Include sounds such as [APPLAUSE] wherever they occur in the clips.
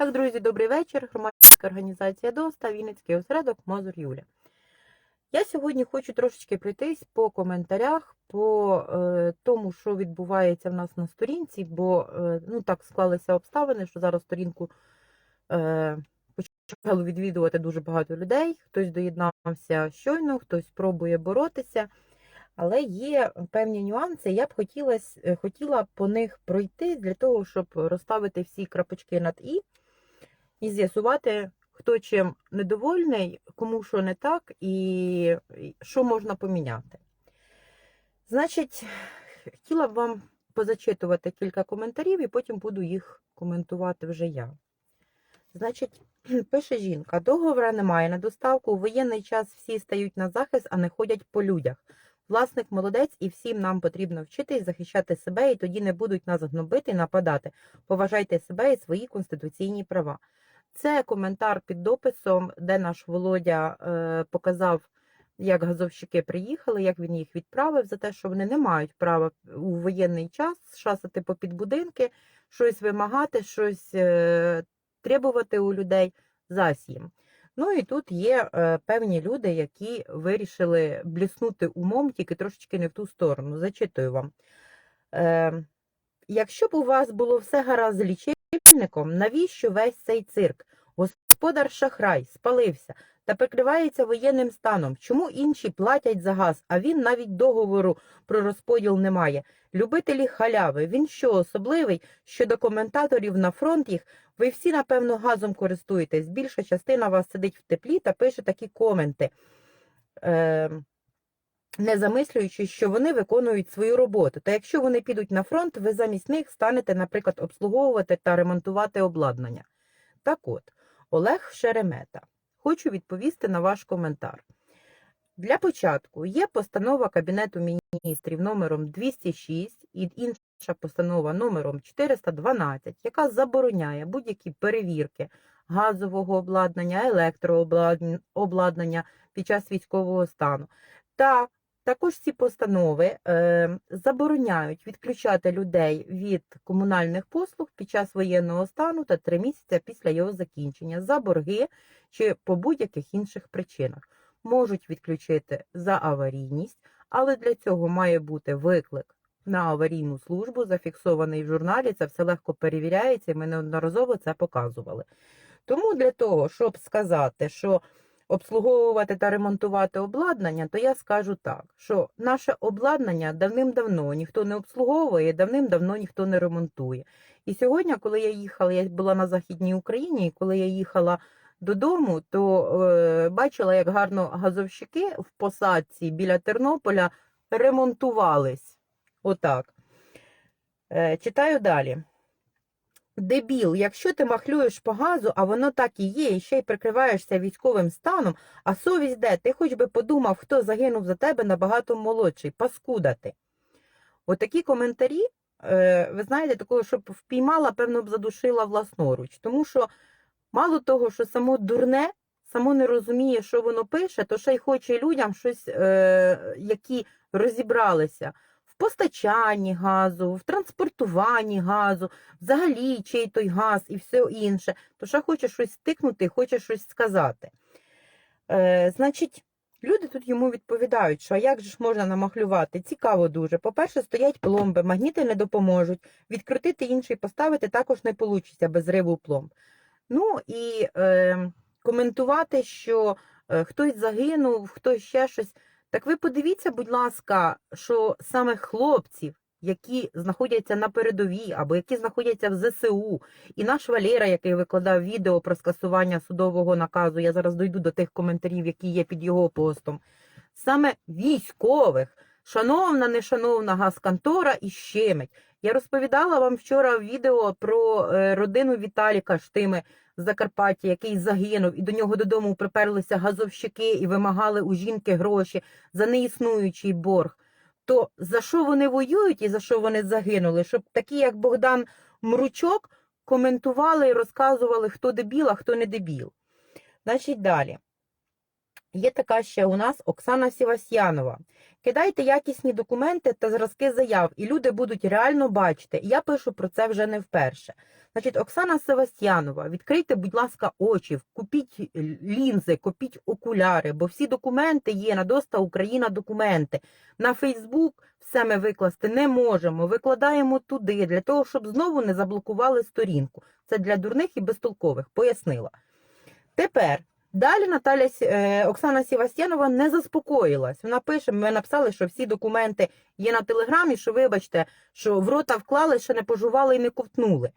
Так, друзі, добрий вечір. Громадська організація ДОСТА, Вінницький осередок Мозур Юля. Я сьогодні хочу трошечки пройтись по коментарях, по е, тому, що відбувається в нас на сторінці, бо е, ну, так склалися обставини, що зараз сторінку е, почало відвідувати дуже багато людей. Хтось доєднався щойно, хтось пробує боротися. Але є певні нюанси. Я б хотілась, е, хотіла по них пройти для того, щоб розставити всі крапочки над і і з'ясувати, хто чим недовольний, кому що не так, і що можна поміняти. Значить, хотіла б вам позачитувати кілька коментарів, і потім буду їх коментувати вже я. Значить, [CLEARS THROAT] пише жінка: договора немає на доставку. У воєнний час всі стають на захист, а не ходять по людях. Власник молодець, і всім нам потрібно вчитись захищати себе, і тоді не будуть нас гнобити і нападати. Поважайте себе і свої конституційні права. Це коментар під дописом, де наш Володя е, показав, як газовщики приїхали, як він їх відправив за те, що вони не мають права у воєнний час шасати по підбудинки, щось вимагати, щось е, требувати у людей засім. Ну і тут є е, певні люди, які вирішили бліснути умом тільки трошечки не в ту сторону. Зачитую вам. Е, Якщо б у вас було все гаразд з лічильником, навіщо весь цей цирк? Господар шахрай спалився та прикривається воєнним станом. Чому інші платять за газ, а він навіть договору про розподіл не має? Любителі халяви, він що особливий? Щодо коментаторів на фронт їх, ви всі, напевно, газом користуєтесь. Більша частина вас сидить в теплі та пише такі коменти. Е, не замислюючись, що вони виконують свою роботу. Та якщо вони підуть на фронт, ви замість них станете, наприклад, обслуговувати та ремонтувати обладнання. Так от, Олег Шеремета. Хочу відповісти на ваш коментар. Для початку є постанова Кабінету міністрів номером 206 і інша постанова номером 412, яка забороняє будь-які перевірки газового обладнання, електрообладнання під час військового стану. Та також ці постанови е, забороняють відключати людей від комунальних послуг під час воєнного стану та три місяці після його закінчення за борги чи по будь-яких інших причинах. Можуть відключити за аварійність, але для цього має бути виклик на аварійну службу, зафіксований в журналі. Це все легко перевіряється, і ми неодноразово це показували. Тому для того, щоб сказати, що обслуговувати та ремонтувати обладнання, то я скажу так, що наше обладнання давним-давно ніхто не обслуговує, давним-давно ніхто не ремонтує. І сьогодні, коли я їхала, я була на Західній Україні, і коли я їхала додому, то е, бачила, як гарно газовщики в посадці біля Тернополя ремонтувались. Отак. Е, читаю далі. Дебіл, якщо ти махлюєш по газу, а воно так і є, і ще й прикриваєшся військовим станом, а совість де, ти хоч би подумав, хто загинув за тебе набагато молодший, паскуда ти. Отакі коментарі, е, ви знаєте, такого, щоб впіймала, певно, б задушила власноруч. Тому що мало того, що само дурне, само не розуміє, що воно пише, то ще й хоче людям щось, е, які розібралися постачанні газу, в транспортуванні газу, взагалі чий той газ і все інше, то ще хоче щось стикнути, хоче щось сказати. Е, Значить, люди тут йому відповідають, що як же ж можна намахлювати? Цікаво дуже. По-перше, стоять пломби, магніти не допоможуть, відкрутити інший поставити також не вийде без риву пломб. Ну і е, коментувати, що е, хтось загинув, хтось ще щось. Так ви подивіться, будь ласка, що саме хлопців, які знаходяться на передовій або які знаходяться в ЗСУ, і наш Валера, який викладав відео про скасування судового наказу, я зараз дойду до тих коментарів, які є під його постом, саме військових, шановна, нешановна газконтора і щемить. Я розповідала вам вчора в відео про е, родину Віталіка Штими з Закарпаття, який загинув, і до нього додому приперлися газовщики і вимагали у жінки гроші за неіснуючий борг. То за що вони воюють і за що вони загинули? Щоб такі, як Богдан Мручок, коментували і розказували, хто дебіл, а хто не дебіл. Значить, далі. Є така ще у нас Оксана Сівасьянова. Кидайте якісні документи та зразки заяв, і люди будуть реально бачити. Я пишу про це вже не вперше. Значить, Оксана Севастьянова, відкрийте, будь ласка, очі, купіть лінзи, купіть окуляри, бо всі документи є на доста Україна документи. На Фейсбук все ми викласти не можемо. Викладаємо туди для того, щоб знову не заблокували сторінку. Це для дурних і безтолкових. Пояснила. Тепер. Далі Наталя е, Оксана Сівастьянова не заспокоїлась. Вона пише: ми написали, що всі документи є на телеграмі, що вибачте, що в рота вклали, ще не пожували і не ковтнули.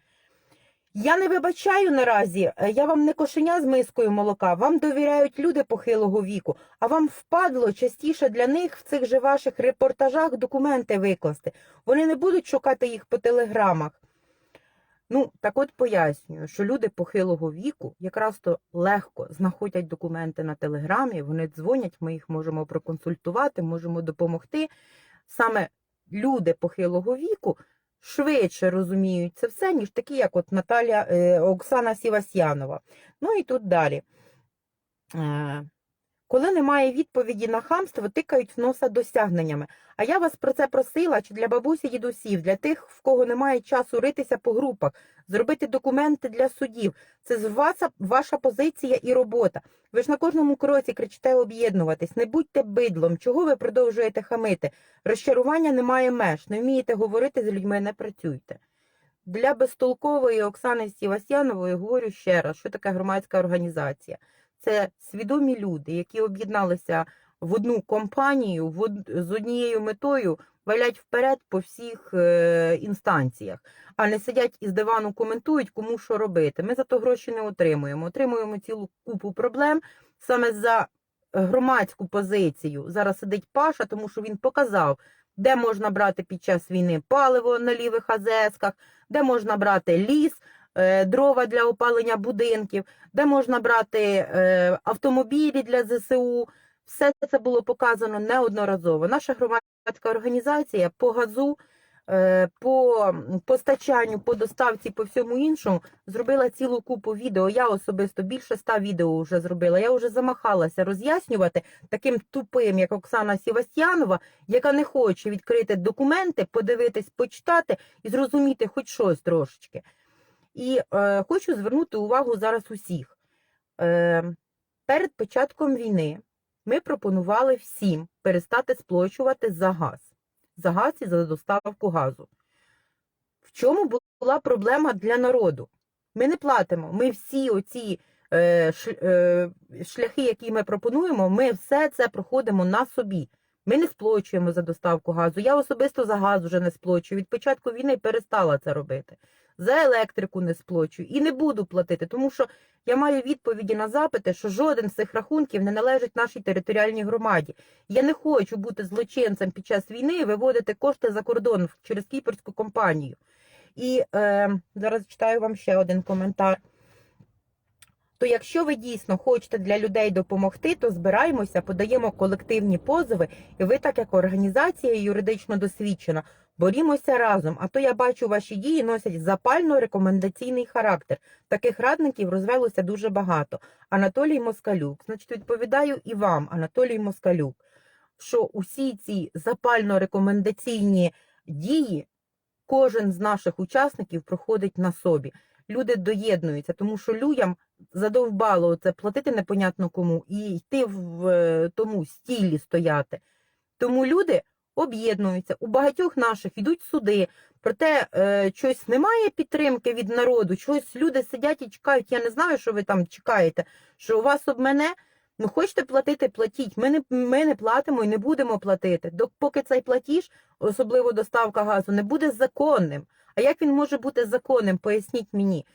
Я не вибачаю наразі, е, я вам не кошеня з мискою молока, вам довіряють люди похилого віку, а вам впадло частіше для них в цих же ваших репортажах документи викласти. Вони не будуть шукати їх по телеграмах. Ну, так от пояснюю, що люди похилого віку якраз то легко знаходять документи на телеграмі, вони дзвонять, ми їх можемо проконсультувати, можемо допомогти. Саме люди похилого віку швидше розуміють це все, ніж такі, як от Наталя е, Оксана Сівасьянова. Ну і тут далі. Е, коли немає відповіді на хамство, тикають в носа досягненнями. А я вас про це просила, чи для бабусі дідусів, для тих, в кого немає часу ритися по групах, зробити документи для судів. Це з вас ваша позиція і робота. Ви ж на кожному кроці кричите об'єднуватись. Не будьте бидлом. Чого ви продовжуєте хамити? Розчарування немає меж. Не вмієте говорити з людьми, не працюйте. Для безтолкової Оксани Сівасьянової говорю ще раз, що таке громадська організація. Це свідомі люди, які об'єдналися в одну компанію в з однією метою валять вперед по всіх е... інстанціях, а не сидять із дивану, коментують, кому що робити. Ми за то гроші не отримуємо. Отримуємо цілу купу проблем саме за громадську позицію. Зараз сидить Паша, тому що він показав, де можна брати під час війни паливо на лівих АЗСках, де можна брати ліс. Е, Дрова для опалення будинків, де можна брати е, автомобілі для ЗСУ. Все це було показано неодноразово. Наша громадська організація по газу, е, по постачанню, по доставці, по всьому іншому зробила цілу купу відео. Я особисто більше ста відео вже зробила. Я вже замахалася роз'яснювати таким тупим, як Оксана Сівастьянова, яка не хоче відкрити документи, подивитись, почитати і зрозуміти хоч щось трошечки. І е, хочу звернути увагу зараз усіх. Е, перед початком війни ми пропонували всім перестати сплачувати за газ, за газ і за доставку газу. В чому була проблема для народу? Ми не платимо. Ми всі оці е, е, шляхи, які ми пропонуємо, ми все це проходимо на собі. Ми не сплачуємо за доставку газу. Я особисто за газ вже не сплачую. Від початку війни перестала це робити. За електрику не сплачую і не буду платити, тому що я маю відповіді на запити, що жоден з цих рахунків не належить нашій територіальній громаді. Я не хочу бути злочинцем під час війни і виводити кошти за кордон через кіпрську компанію. І е, зараз читаю вам ще один коментар. То якщо ви дійсно хочете для людей допомогти, то збираємося, подаємо колективні позови, і ви, так як організація юридично досвідчена, борімося разом. А то я бачу, ваші дії носять запально-рекомендаційний характер. Таких радників розвелося дуже багато. Анатолій Москалюк. Значить, відповідаю і вам, Анатолій Москалюк, що усі ці запально-рекомендаційні дії кожен з наших учасників проходить на собі. Люди доєднуються, тому що людям задовбало це платити непонятно кому і йти в е, тому стілі стояти. Тому люди об'єднуються. У багатьох наших йдуть суди. Проте е, щось немає підтримки від народу, чогось люди сидять і чекають. Я не знаю, що ви там чекаєте, що у вас обмене. Ну, хочете платити, платіть. Ми не, ми не платимо і не будемо платити. Допоки цей платіж, особливо доставка газу, не буде законним. А як він може бути законним? Поясніть мені.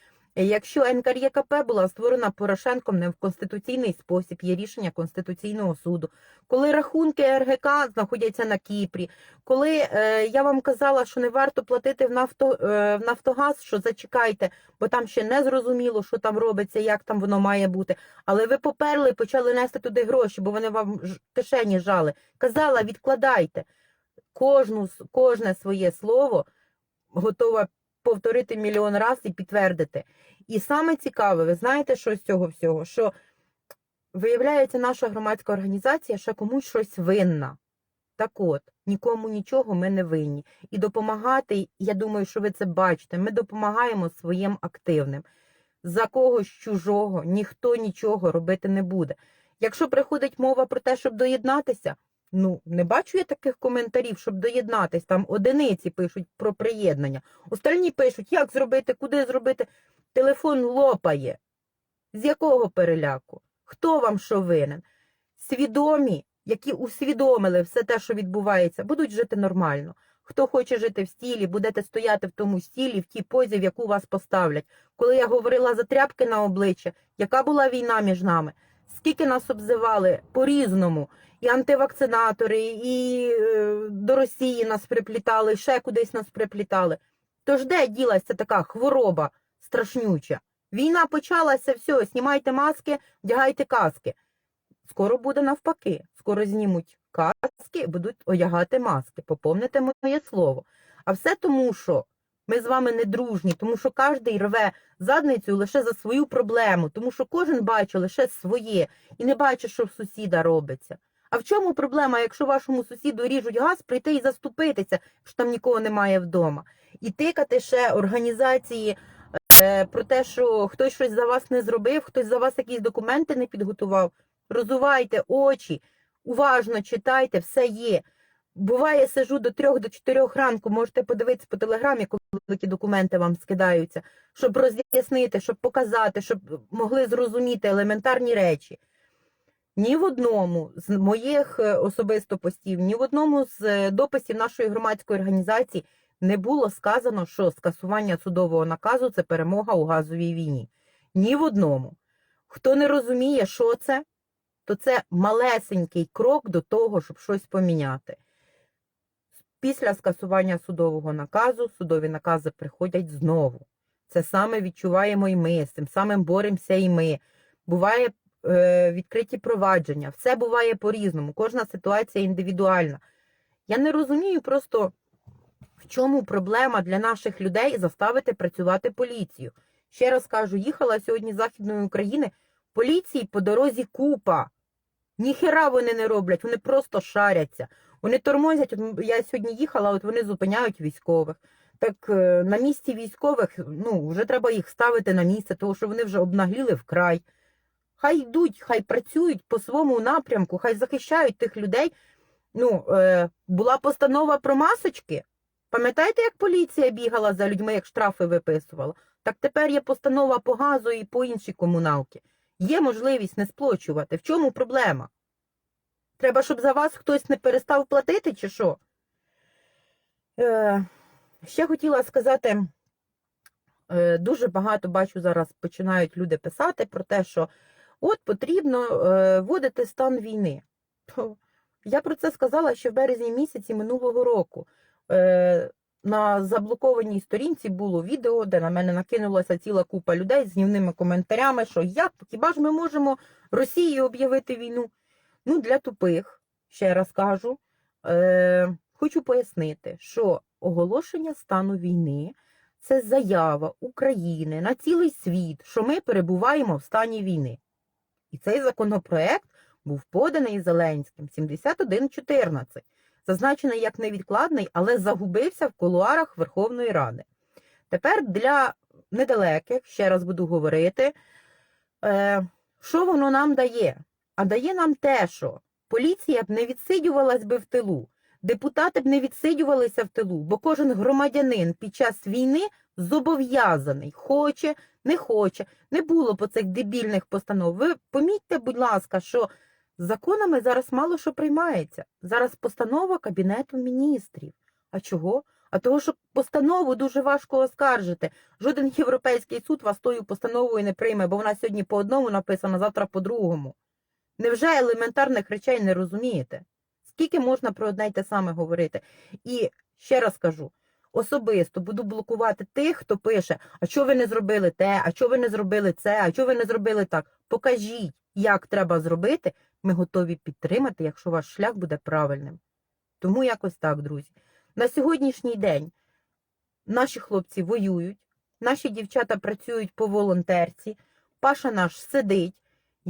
Якщо НКРЄКП була створена Порошенком не в конституційний спосіб, є рішення Конституційного суду, коли рахунки РГК знаходяться на Кіпрі, коли е, я вам казала, що не варто платити в, нафто, е, в Нафтогаз, що зачекайте, бо там ще не зрозуміло, що там робиться, як там воно має бути. Але ви поперли, почали нести туди гроші, бо вони вам кишені жали. Казала, відкладайте. Кожну, кожне своє слово готова повторити мільйон разів і підтвердити. І саме цікаве, ви знаєте, що з цього всього? Що виявляється, наша громадська організація ще комусь щось винна. Так от, нікому нічого ми не винні. І допомагати, я думаю, що ви це бачите, ми допомагаємо своїм активним. За когось чужого ніхто нічого робити не буде. Якщо приходить мова про те, щоб доєднатися, ну не бачу я таких коментарів, щоб доєднатись. Там одиниці пишуть про приєднання. Остальні пишуть, як зробити, куди зробити. Телефон лопає. З якого переляку? Хто вам що винен? Свідомі, які усвідомили все те, що відбувається, будуть жити нормально. Хто хоче жити в стілі, будете стояти в тому стілі, в тій позі, в яку вас поставлять. Коли я говорила за тряпки на обличчя, яка була війна між нами? Скільки нас обзивали по-різному, і антивакцинатори, і е, до Росії нас приплітали, ще кудись нас приплітали. Тож де ділася така хвороба страшнюча? Війна почалася, все, знімайте маски, вдягайте каски. Скоро буде навпаки. Скоро знімуть каски, будуть одягати маски. Поповните моє слово. А все тому, що ми з вами не дружні, тому що кожен рве задницю лише за свою проблему, тому що кожен бачить лише своє і не бачить, що в сусіда робиться. А в чому проблема, якщо вашому сусіду ріжуть газ, прийти і заступитися, що там нікого немає вдома, і тикати ще організації е, про те, що хтось щось за вас не зробив, хтось за вас якісь документи не підготував. Розувайте очі, уважно читайте, все є. Буває, сижу до трьох до чотирьох ранку, можете подивитися по телеграмі, коли документи вам скидаються, щоб роз'яснити, щоб показати, щоб могли зрозуміти елементарні речі. Ні в одному з моїх е, особисто постів, ні в одному з е, дописів нашої громадської організації не було сказано, що скасування судового наказу це перемога у газовій війні. Ні в одному. Хто не розуміє, що це, то це малесенький крок до того, щоб щось поміняти. Після скасування судового наказу судові накази приходять знову. Це саме відчуваємо і ми, з цим самим боремося і ми. Буває відкриті провадження, все буває по-різному, кожна ситуація індивідуальна. Я не розумію просто, в чому проблема для наших людей заставити працювати поліцію. Ще раз кажу, їхала сьогодні з Західної України, поліції по дорозі купа. Ніхера вони не роблять, вони просто шаряться. Вони тормозять. От Я сьогодні їхала, от вони зупиняють військових. Так е, на місці військових ну, вже треба їх ставити на місце, тому що вони вже обнагліли вкрай. Хай йдуть, хай працюють по своєму напрямку, хай захищають тих людей. Ну, е, Була постанова про масочки. Пам'ятаєте, як поліція бігала за людьми, як штрафи виписувала? Так тепер є постанова по газу і по іншій комуналки. Є можливість не сплочувати. В чому проблема? Треба, щоб за вас хтось не перестав платити, чи що? Е, ще хотіла сказати, е, дуже багато бачу зараз починають люди писати про те, що от потрібно е, вводити стан війни. Я про це сказала ще в березні місяці минулого року. Е, на заблокованій сторінці було відео, де на мене накинулася ціла купа людей з гнівними коментарями, що як, хіба ж ми можемо Росії об'явити війну? Ну, для тупих, ще раз кажу, е, хочу пояснити, що оголошення стану війни це заява України на цілий світ, що ми перебуваємо в стані війни. І цей законопроект був поданий Зеленським 7114, зазначений як невідкладний, але загубився в кулуарах Верховної Ради. Тепер для недалеких, ще раз буду говорити, е, що воно нам дає? А дає нам те, що поліція б не відсидювалась би в тилу, депутати б не відсидювалися в тилу, бо кожен громадянин під час війни зобов'язаний, хоче, не хоче, не було по цих дебільних постанов. Ви помітьте, будь ласка, що законами зараз мало що приймається. Зараз постанова Кабінету міністрів. А чого? А того, що постанову дуже важко оскаржити. Жоден європейський суд вас тою постановою не прийме, бо вона сьогодні по одному написана, завтра по другому. Невже елементарних речей не розумієте? Скільки можна про одне й те саме говорити? І ще раз кажу: особисто буду блокувати тих, хто пише: а чого ви не зробили те, а чого ви не зробили це, а чого ви не зробили так? Покажіть, як треба зробити. Ми готові підтримати, якщо ваш шлях буде правильним. Тому якось так, друзі. На сьогоднішній день наші хлопці воюють, наші дівчата працюють по волонтерці, Паша наш сидить.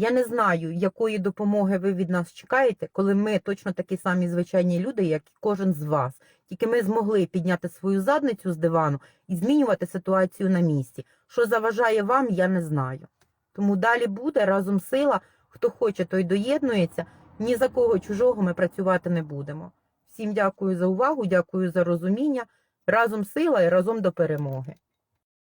Я не знаю, якої допомоги ви від нас чекаєте, коли ми точно такі самі звичайні люди, як і кожен з вас. Тільки ми змогли підняти свою задницю з дивану і змінювати ситуацію на місці. Що заважає вам, я не знаю. Тому далі буде разом сила. Хто хоче, той доєднується. Ні за кого чужого ми працювати не будемо. Всім дякую за увагу, дякую за розуміння. Разом сила і разом до перемоги.